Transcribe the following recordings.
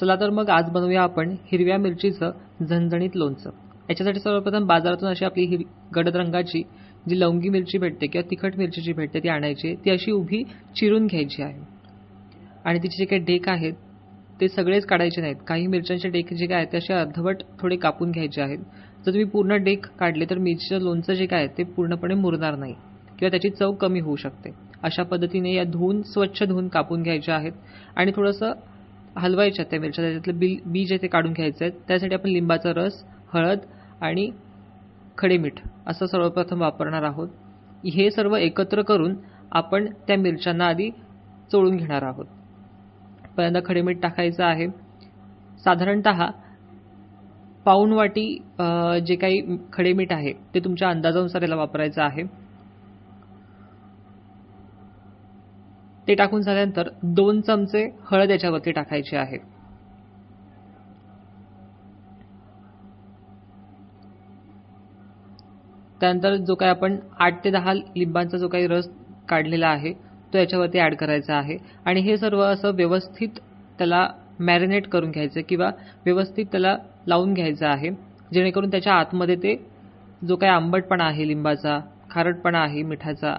चला तर मग आज बनवूया आपण हिरव्या मिरचीचं झणझणीत लोणचं. याच्यासाठी सर्वप्रथम बाजारातून अशी आपली हिर गडद रंगाची जी लवंगी मिरची भेटते किंवा तिखट मिरची जी भेटते ती आणायची ती अशी उभी चिरून घ्यायची आहे. आणि तिचे जे काही डेक आहेत ते सगळेच काढायचे नाहीत. काही मिरच्यांचे डेक जे काय आहेत ते असे अर्धवट थोडे कापून घ्यायचे आहेत. जर तुम्ही पूर्ण डेक काढले तर मिरचीचं लोणचं जे काय आहे ते पूर्णपणे मुरणार नाही किंवा त्याची चव कमी होऊ शकते. अशा पद्धतीने या धुवून स्वच्छ धुवून कापून घ्यायच्या आहेत. आणि थोडंसं हलवायच्या त्या मिरच्या त्याच्यातलं बी बीज आहे ते काढून घ्यायचं आहे त्यासाठी आपण लिंबाचा रस हळद आणि खडे मीठ असं सर्वप्रथम वापरणार आहोत. हे सर्व एकत्र करून आपण त्या मिरच्यांना आधी चोळून घेणार आहोत. पहिल्यांदा खडे मीठ टाकायचं आहे. साधारणत पाऊण वाटी जे काही खडे मीठ आहे ते तुमच्या अंदाजानुसार याला वापरायचं आहे. ते टाकून झाल्यानंतर दोन चमचे हळद याच्यावरती टाकायची आहे. त्यानंतर जो काही आपण आठ ते दहा लिंबांचा जो काही रस काढलेला आहे तो याच्यावरती ॲड करायचा आहे. आणि हे सर्व असं व्यवस्थित त्याला मॅरिनेट करून घ्यायचं किंवा व्यवस्थित त्याला लावून घ्यायचं आहे. जेणेकरून त्याच्या आतमध्ये ते जो काही आंबटपणा आहे लिंबाचा खारटपणा आहे मिठाचा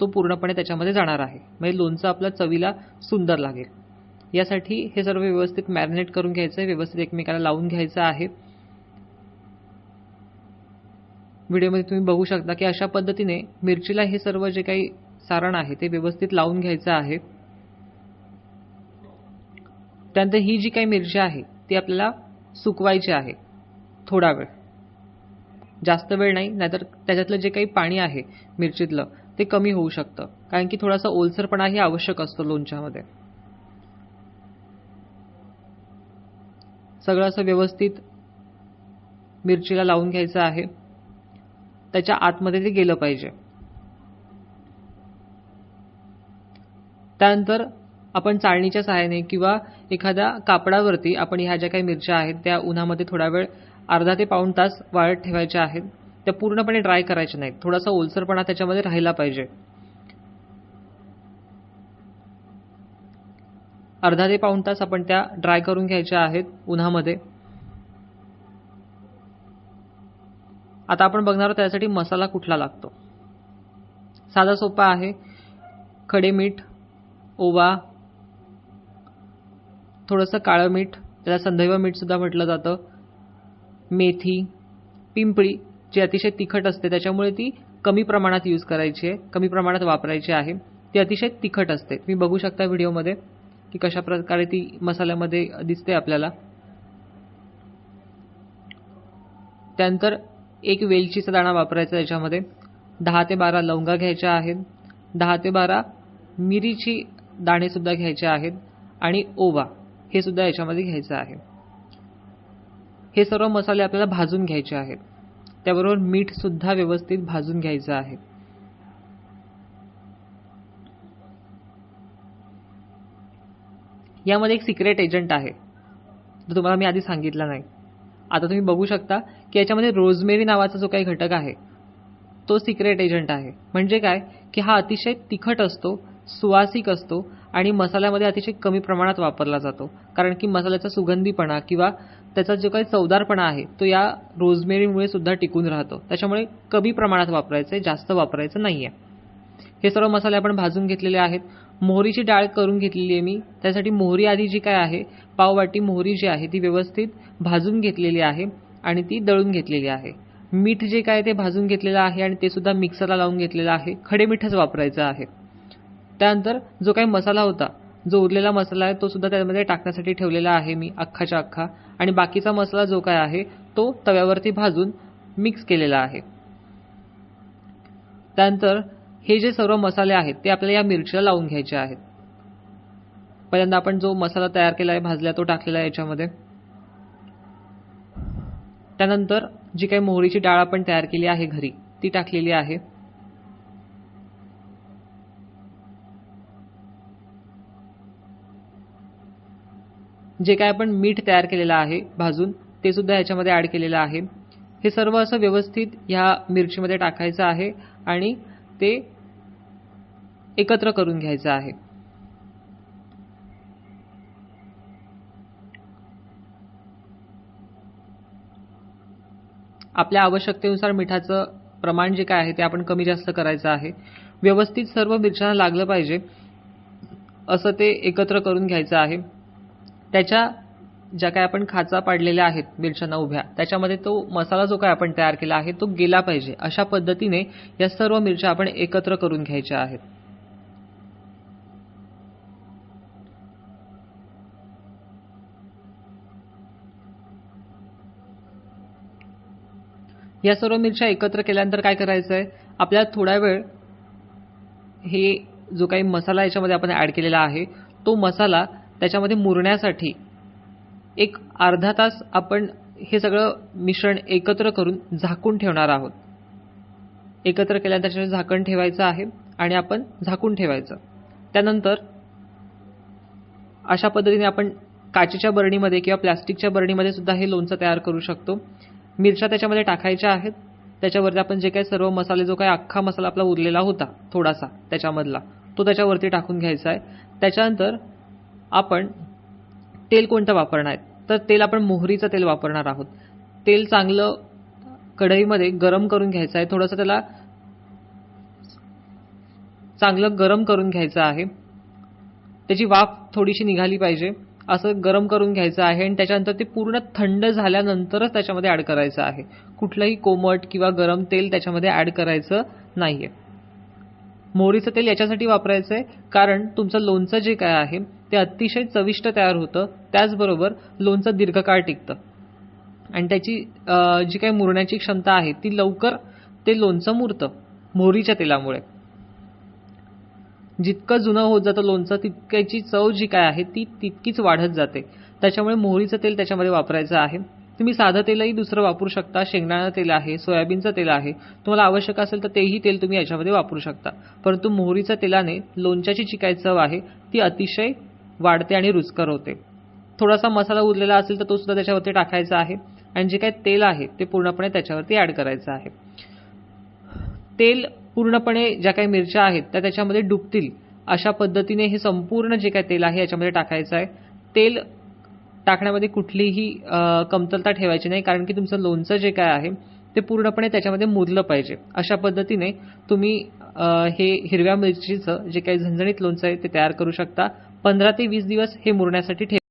तो पूर्णपणे त्याच्यामध्ये जाणार आहे. म्हणजे लोणचं आपल्या चवीला सुंदर लागेल. यासाठी हे सर्व व्यवस्थित मॅरिनेट करून घ्यायचं आहे. व्यवस्थित एकमेकाला लावून घ्यायचं आहे. व्हिडिओमध्ये तुम्ही बघू शकता की अशा पद्धतीने मिरचीला हे सर्व जे काही सारण आहे ते व्यवस्थित लावून घ्यायचं आहे. त्यानंतर ही जी काही मिरची आहे ती आपल्याला सुकवायची आहे थोडा वेळ. जास्त वेळ नाही नाहीतर त्याच्यातलं जे काही पाणी आहे मिरचीतलं ते कमी होऊ शकतं. कारण की थोडासा ओलसरपणाही आवश्यक असतो लोणच्यामध्ये. सगळं असं व्यवस्थित मिरचीला लावून घ्यायचं आहे. त्याच्या आतमध्ये ते गेलं पाहिजे. त्यानंतर आपण चाळणीच्या सहाय्याने किंवा एखाद्या कापडावरती आपण ह्या ज्या काही मिरच्या आहेत त्या उन्हामध्ये थोडा वेळ अर्धा ते पाऊण तास वाळत ठेवायच्या आहेत. त्या पूर्णपणे ड्राय करायच्या नाहीत. थोडासा ओलसरपणा त्याच्यामध्ये राहिला पाहिजे. अर्धा ते पाऊण तास आपण त्या ड्राय करून घ्यायच्या आहेत उन्हामध्ये. आता आपण बघणार आहोत त्यासाठी मसाला कुठला लागतो. साधा सोपा आहे. खडे मीठ ओवा थोडंसं काळं मीठ त्याला संदैव मीठसुद्धा म्हटलं जातं. मेथी पिंपळी जी अतिशय तिखट असते त्याच्यामुळे ती कमी प्रमाणात यूज करायची आहे कमी प्रमाणात वापरायची आहे. ती अतिशय तिखट असते. तुम्ही बघू शकता व्हिडिओमध्ये की कशा प्रकारे ती मसाल्यामध्ये दिसते आपल्याला. त्यानंतर एक वेलचीचा दाणा वापरायचा याच्यामध्ये दहा ते बारा लवंगा घ्यायच्या आहेत. दहा ते बारा मिरीची दाणेसुद्धा घ्यायचे आहेत आणि ओवा हे सुद्धा याच्यामध्ये घ्यायचं आहे. हे सर्व मसाले आपल्याला भाजून घ्यायचे आहेत. त्याबरोबर मीठसुद्धा व्यवस्थित भाजून घ्यायचं आहे. यामध्ये एक सिक्रेट एजंट आहे. जो तुम्हाला मी आधी सांगितला नाही. आता तुम्ही बघू शकता की याच्यामध्ये रोजमेरी नावाचा जो काही घटक आहे तो सिक्रेट एजंट आहे. म्हणजे काय? की हा अतिशय तिखट असतो सुवासिक असतो आणि मसाल्यामध्ये अतिशय कमी प्रमाणात वापरला जातो. कारण की मसाल्याचा सुगंधीपणा किंवा त्याचा जो काही चवदारपणा आहे तो या रोजमेरीमुळे सुद्धा टिकून राहतो. त्याच्यामुळे कमी प्रमाणात वापरायचं आहे जास्त वापरायचं नाही आहे हे सर्व मसाले आपण भाजून घेतलेले आहेत. मोहरीची डाळ करून घेतलेली आहे मी. त्यासाठी मोहरी आधी जी काय आहे पाववाटी मोहरी जी आहे ती व्यवस्थित भाजून घेतलेली आहे आणि ती दळून घेतलेली आहे. मीठ जे काय ते भाजून घेतलेलं आहे आणि ते सुद्धा मिक्सरला लावून घेतलेलं आहे. खडे मिठच वापरायचं आहे. त्यानंतर जो काही मसाला होता जो उरलेला मसाला आहे तो सुद्धा त्यामध्ये टाकण्यासाठी ठेवलेला आहे मी अख्खाच्या अख्खा. आणि बाकीचा मसाला जो काय आहे तो तव्यावरती भाजून मिक्स केलेला आहे. त्यानंतर हे जे सर्व मसाले आहेत ते आपल्याला या मिरचीला लावून घ्यायचे आहेत. पहिल्यांदा आपण जो मसाला तयार केला आहे भाजला तो टाकलेला आहे याच्यामध्ये. त्यानंतर जी काही मोहरीची डाळ आपण तयार केली आहे घरी ती टाकलेली आहे. जे काय आपण मीठ तयार केलेलं आहे भाजून ते सुद्धा याच्यामध्ये ॲड केलेलं आहे. हे सर्व असं व्यवस्थित ह्या मिरचीमध्ये टाकायचं आहे आणि ते एकत्र करून घ्यायचं आहे. आपल्या आवश्यकतेनुसार मिठाचं प्रमाण जे काय आहे ते आपण कमी जास्त करायचं आहे. व्यवस्थित सर्व मिरच्यांना लागलं पाहिजे असं ते एकत्र करून घ्यायचं आहे. त्याच्या ज्या काय आपण खाचा पाडलेल्या आहेत मिरच्यांना उभ्या त्याच्यामध्ये तो मसाला जो काय आपण तयार केला आहे तो गेला पाहिजे. अशा पद्धतीने या सर्व मिरच्या आपण एकत्र करून घ्यायच्या आहेत. या सर्व मिरच्या एकत्र केल्यानंतर काय करायचं आहे आपल्याला थोडा वेळ हे जो काही मसाला याच्यामध्ये आपण ॲड केलेला आहे तो मसाला त्याच्यामध्ये मुरण्यासाठी एक अर्धा तास आपण हे सगळं मिश्रण एकत्र करून झाकून ठेवणार आहोत. एकत्र केल्यानंतर त्याच्यावर झाकण ठेवायचं आहे आणि आपण झाकून ठेवायचं. त्यानंतर अशा पद्धतीने आपण काचेच्या बरणीमध्ये किंवा प्लॅस्टिकच्या बरणीमध्ये सुद्धा हे लोणचं तयार करू शकतो. मिरच्या त्याच्यामध्ये टाकायच्या आहेत. त्याच्यावरती आपण जे काही सर्व मसाले जो काही अख्खा मसाला आपला उरलेला होता थोडासा त्याच्यामधला तो त्याच्यावरती टाकून घ्यायचा आहे. त्याच्यानंतर आपण तेल कोणतं वापरणार? आहे तर तेल आपण मोहरीचं तेल वापरणार आहोत. तेल चांगलं कढईमध्ये गरम करून घ्यायचं आहे. थोडंसं त्याला चांगलं गरम करून घ्यायचं आहे. त्याची वाफ थोडीशी निघाली पाहिजे. असं गरम करून घ्यायचं आहे आणि त्याच्यानंतर ते पूर्ण थंड झाल्यानंतरच त्याच्यामध्ये ॲड करायचं आहे. कुठलंही कोमट किंवा गरम तेल त्याच्यामध्ये ॲड करायचं नाही आहे मोहरीचं तेल याच्यासाठी वापरायचं आहे कारण तुमचं लोणचं जे काय आहे ते अतिशय चविष्ट तयार होतं. त्याचबरोबर लोणचं दीर्घकाळ टिकतं. आणि त्याची जी काही मुरण्याची क्षमता आहे ती लवकर ते लोणचं मुरतं मोहरीच्या तेलामुळे. जितकं जुनं होत जातं लोणचं तितक्याची चव जी काय आहे ती तितकीच वाढत जाते. त्याच्यामुळे मोहरीचं तेल त्याच्यामध्ये वापरायचं आहे. तुम्ही साधं तेलही दुसरं वापरू शकता. शेंगदाणा तेल आहे सोयाबीनचं तेल आहे. तुम्हाला आवश्यक असेल तर तेही तेल तुम्ही याच्यामध्ये वापरू शकता. परंतु मोहरीच्या तेलाने लोणच्याची जी काय चव आहे ती अतिशय वाढते आणि रुचकर होते. थोडासा मसाला उरलेला असेल तर तो सुद्धा त्याच्यावरती टाकायचा आहे आणि जे काही तेल आहे ते पूर्णपणे त्याच्यावरती ॲड करायचं आहे. तेल पूर्णपणे ज्या काही मिरच्या आहेत त्या त्याच्यामध्ये डुबतील अशा पद्धतीने हे संपूर्ण जे काही तेल आहे याच्यामध्ये टाकायचं आहे. तेल टाकण्यामध्ये कुठलीही कमतरता ठेवायची नाही कारण की तुमचं लोणचं जे काय आहे ते पूर्णपणे त्याच्यामध्ये मुरलं पाहिजे. अशा पद्धतीने तुम्ही हे हिरव्या मिरचीचं जे काही झणझणीत लोणचं आहे ते तयार करू शकता. पंधरा ते वीस दिवस हे मुरण्यासाठी ठेव